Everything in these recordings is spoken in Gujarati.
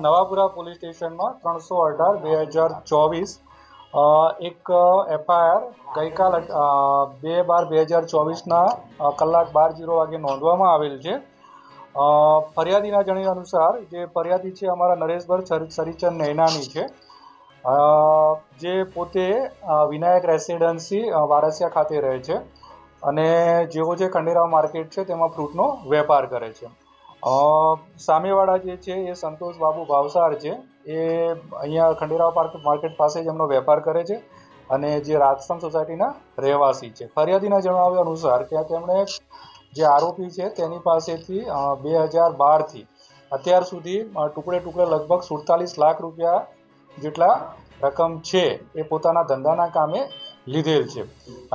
નવાપુરા પોલીસ સ્ટેશનમાં ત્રણસો અઢાર, બે હજાર ચોવીસ એક એફઆઈઆર ગઈકાલ બે બાર, બે હજાર ચોવીસના કલાક બાર જીરો વાગે નોંધવામાં આવેલ છે. ફરિયાદીના જણાવ્યા અનુસાર જે ફરિયાદી છે અમારા નરેશભર સર- સરીચંદ નૈનાની છે. જે પોતે વિનાયક રેસિડેન્સી વારસિયા ખાતે રહે છે અને જેઓ જે ખંડેરાવ માર્કેટ છે તેમાં ફ્રૂટનો વેપાર કરે છે. સામેવાળા જે છે એ સંતોષ બાબુ ભાવસાર છે. એ અહીંયા ખંડેરાવ પાર્ક માર્કેટ પાસે જ એમનો વેપાર કરે છે અને જે રાજસ્થાન સોસાયટીના રહેવાસી છે. ફરિયાદીના જણાવ્યા અનુસાર ત્યાં તેમણે જે આરોપી છે તેની પાસેથી બે હજાર બારથી અત્યાર સુધી ટુકડે ટુકડે લગભગ સુડતાલીસ લાખ રૂપિયા જેટલા રકમ છે એ પોતાના ધંધાના કામે લીધેલ છે.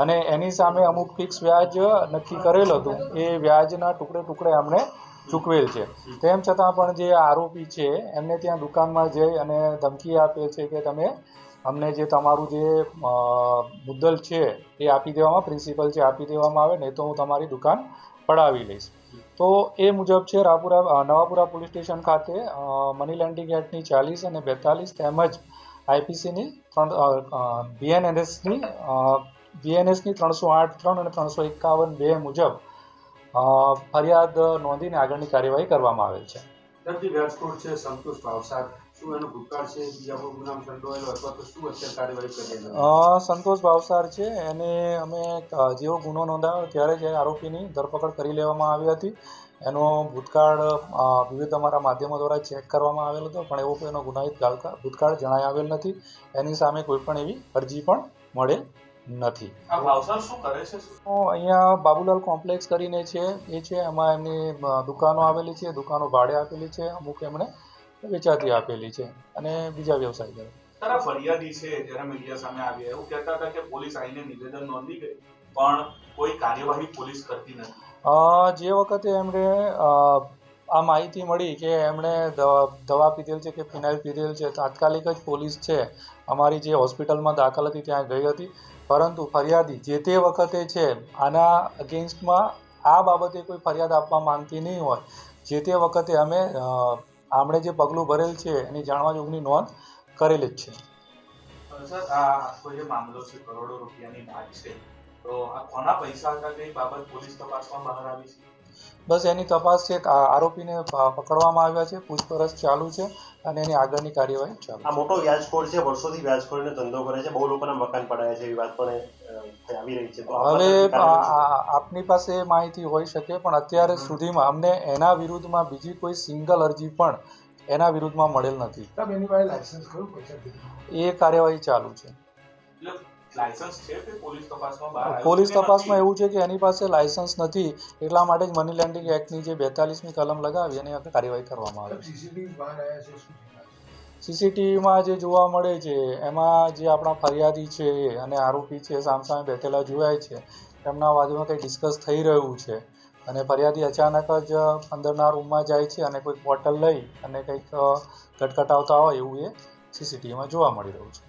અને એની સામે અમુક ફિક્સ વ્યાજ નક્કી કરેલ હતું. એ વ્યાજના ટુકડે ટુકડે એમણે ચૂકવેલ છે. તેમ છતાં પણ જે આરોપી છે, એમને ત્યાં દુકાનમાં જઈ અને ધમકી આપે છે કે તમે અમને જે તમારું જે મુદ્દલ છે, એ આપી દેવામાં, પ્રિન્સિપલ છે, આપી દેવામાં આવે, નહીં તો હું તમારી દુકાન પડાવી લઈશ. તો એ મુજબ છે, રાપુરા નવાપુરા પોલીસ સ્ટેશન ખાતે મની લેન્ડિંગ એક્ટની ચાલીસ અને બેતાલીસ તેમજ આઈપીસીની ત્રણ બીએનએનએસની બીએનએસની ત્રણસો આઠ, ત્રણ અને ત્રણસો એકાવન બે મુજબ ફરિયાદ નોંધીને આગળની કાર્યવાહી કરવામાં આવેલ છે. દર્દી રાજકોટ છે સંતોષ ભાવસાર શું એનો ભૂતકાળ છે? બીજા કોઈ ગુનામાં સંડોવાયેલો અથવા તો શું અત્યારે કાર્યવાહી કરી સંતોષ ભાવસાર છે. એને અમે જેવો ગુનો નોંધાયો ત્યારે જ આરોપીની ધરપકડ કરી લેવામાં આવી હતી. એનો ભૂતકાળ વિવિધ અમારા માધ્યમો દ્વારા ચેક કરવામાં આવેલ હતો પણ એવો કોઈ એનો ગુનાહિત ભૂતકાળ જણાય આવેલ નથી. એની સામે કોઈ પણ એવી અરજી પણ મળેલ નથી. શું કરે છે? અહીંયા બાબુલાલ કોમ્પ્લેક્સ કરીને છે એ છે એમાં એમની દુકાનો આવેલી છે દુકાનો ભાડે આપેલી છે અમુક એમણે વેચાતી આપેલી છે અને બીજા વ્યવસાય કરે. તારા ફરિયાદી છે જ્યારે મીડિયા સામે આવી એવું કહેતા હતા કે પોલીસ આવીને નિવેદન નોંધી ગઈ પણ કોઈ કાર્યવાહી પોલીસ કરતી નથી. જે વખતે એમણે આ માહિતી મળી કે એમણે દવા પીધેલ છે કે ફિનાઇલ પીધેલ છે. તાત્કાલિક જ પોલીસ છે અમારી જે હોસ્પિટલમાં દાખલ હતી ત્યાં ગઈ હતી. પરંતુ ફરિયાદી જે તે વખતે છે આના અગેન્સ્ટમાં આ બાબતે કોઈ ફરિયાદ આપવા માંગતી નહીં હોય. જે તે વખતે અમે આમણે જે પગલું ભરેલ છે એની જાણવા જોગની નોંધ કરેલી જ છે. કરોડો રૂપિયાની છે. તો આ કોના પૈસા બાબત પોલીસ તપાસમાં બહાર આવી છે? બસ એની તપાસ છે આરોપીને પકડવામાં આવ્યા છે પૂછપરછ ચાલુ છે અને એની આગળની કાર્યવાહી ચાલુ આ મોટો વ્યાજખોર છે વર્ષોથી વ્યાજખોરીનો ધંધો કરે છે બહુ લોકોના મકાન પડાયા છે એવી વાત પણ આવી રહી છે. હવે આપની પાસે એ માહિતી હોઈ શકે પણ અત્યારે સુધીમાં અમને એના વિરુદ્ધમાં બીજી કોઈ સિંગલ અરજી પણ એના વિરુદ્ધમાં મળેલ નથી. એ કાર્યવાહી ચાલુ છે. પોલીસ તપાસમાં? એવું છે કે એની પાસે લાયસન્સ નથી એટલા માટે જ મની લેન્ડિંગ એક્ટની જે બેતાલીસમી કલમ લગાવી એની આગળ કાર્યવાહી કરવામાં આવે છે. સીસીટીવીમાં જે જોવા મળે છે એમાં જે આપણા ફરિયાદી છે અને આરોપી છે સામસામે બેઠેલા જોવાય છે એમના બાજુમાં કંઈ ડિસ્કસ થઈ રહ્યું છે. અને ફરિયાદી અચાનક જ અંદરના રૂમમાં જાય છે અને કોઈક બોટલ લઈ અને કંઈક ગટકટાવતા ગટગટાવતા હોય એવું એ સીસીટીવીમાં જોવા મળી રહ્યું છે.